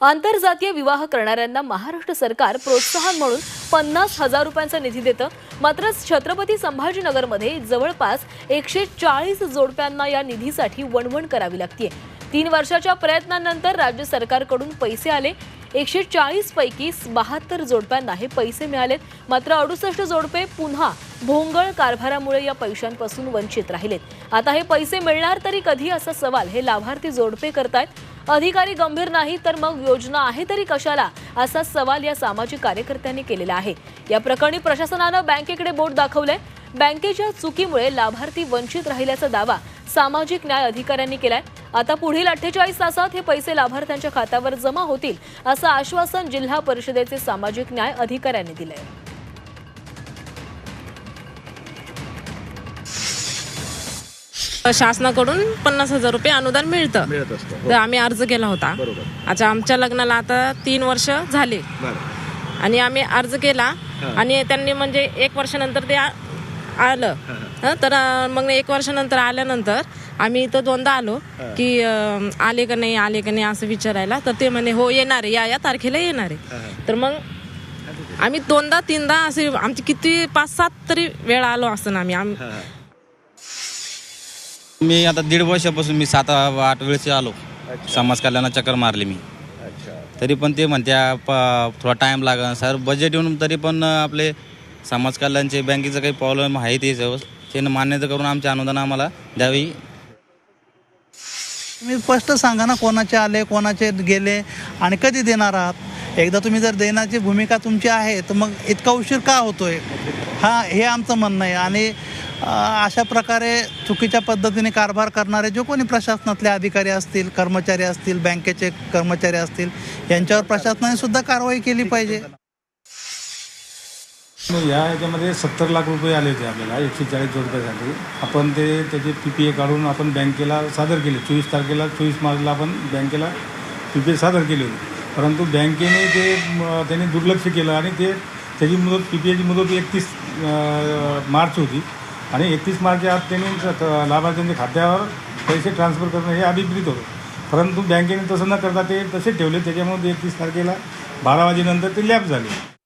आंतरजातीय विवाह करणाऱ्यांना महाराष्ट्र सरकार प्रोत्साहन म्हणून पन्नास हजार रुपयांचा निधी देतं. मात्र छत्रपती संभाजीनगरमध्ये जवळपास एकशे चाळीस जोडप्यांना या निधीसाठी वणवण करावी लागते तीन वर्षाच्या प्रयत्नांनंतर राज्य सरकारकडून पैसे आले. एकशे चाळीस पैकी बहात्तर जोडप्यांना हे पैसे मिळालेत. मात्र अडुसष्ट जोडपे पुन्हा भोंगळ कारभारामुळे या पैशांपासून वंचित राहिलेत. आता हे पैसे मिळणार तरी कधी असा सवाल हे लाभार्थी जोडपे करतायत. अधिकारी गंभीर नाही तर मग योजना आहे तरी कशाला? असा सवाल या सामाजिक कार्यकर्त्यांनी केलेला आहे. या प्रकरणी प्रशासनानं बँकेकडे बोट दाखवलंय. बँकेच्या चुकीमुळे लाभार्थी वंचित राहिल्याचा दावा सामाजिक न्याय अधिकाऱ्यांनी केलाय. आता पुढील अठ्ठेचाळीस तासात हे पैसे लाभार्थ्यांच्या खात्यावर जमा होतील असं आश्वासन जिल्हा परिषदेचे सामाजिक न्याय अधिकाऱ्यांनी दिलंय. शासनाकडून पन्नास हजार रुपये अनुदान मिळतं. मिळत असतं तर आम्ही अर्ज केला होता. बरोबर. अच्छा आमच्या लग्नाला आता तीन वर्ष झाले. बरं. आणि आम्ही अर्ज केला. आणि त्यांनी म्हणजे एक वर्षानंतर ते आ- आलं. हं, तर अं, मग एक वर्षानंतर आल्यानंतर आम्ही इथं दोनदा आलो की अं, आले का नाही आले का नाही असं विचारायला. तर ते म्हणे हो येणार आहे. या या तारखेला येणार आहे. तर मग आम्ही दोनदा तीनदा असे आमची किती पाच सात तरी वेळा आलो असं आम्ही. आम मी आता दीड वर्षापासून मी सात आठ वेळेस आलो. समाज कल्याणात चक्कर मारली मी. अच्छा. तरी पण ते म्हणत्या प थोडा टाईम लागेल सर बजेट येऊन तरी पण आपले समाज कल्याणचे बँकेचं काही प्रॉब्लेम आहे ते सगळं. ते मान्यता करून आमचे अनुदान आम्हाला द्यावी. तुम्ही स्पष्ट सांगा ना कोणाचे आले कोणाचे गेले आणि कधी देणार आहात? एकदा तुम्ही जर देण्याची भूमिका तुमची आहे तर मग इतका उशीर का होतोय? हा हे आमचं म्हणणं आहे. आणि अशा प्रकारे चुकीच्या पद्धतीने कारभार करणारे जो कोणी प्रशासनातले अधिकारी असतील कर्मचारी असतील बँकेचे कर्मचारी असतील यांच्यावर प्रशासनाने सुद्धा कारवाई केली पाहिजे. या याच्यामध्ये सत्तर लाख रुपये आले होते आपल्याला एकशे चाळीस जोडप्यासाठी आपण ते त्याचे पी पी ए काढून आपण बँकेला सादर केले. चोवीस तारखेला चोवीस मार्चला आपण बँकेला पी पी ए सादर केले होते. परंतु बँकेने ते त्यांनी दुर्लक्ष केलं आणि ते त्याची मुदत पी पी एची मुदत एकतीस मार्च होती. आणि एकतीस मार्चच्या आत त्यांनी स- लाभार्थ्यांच्या खात्यावर पैसे ट्रान्सफर करणं हे अभिप्रित होतं. परंतु बँकेने तसं न करता ते तसे ठेवले त्याच्यामुळे एकतीस तारखेला बारा वाजेनंतर ते लॅप झाले.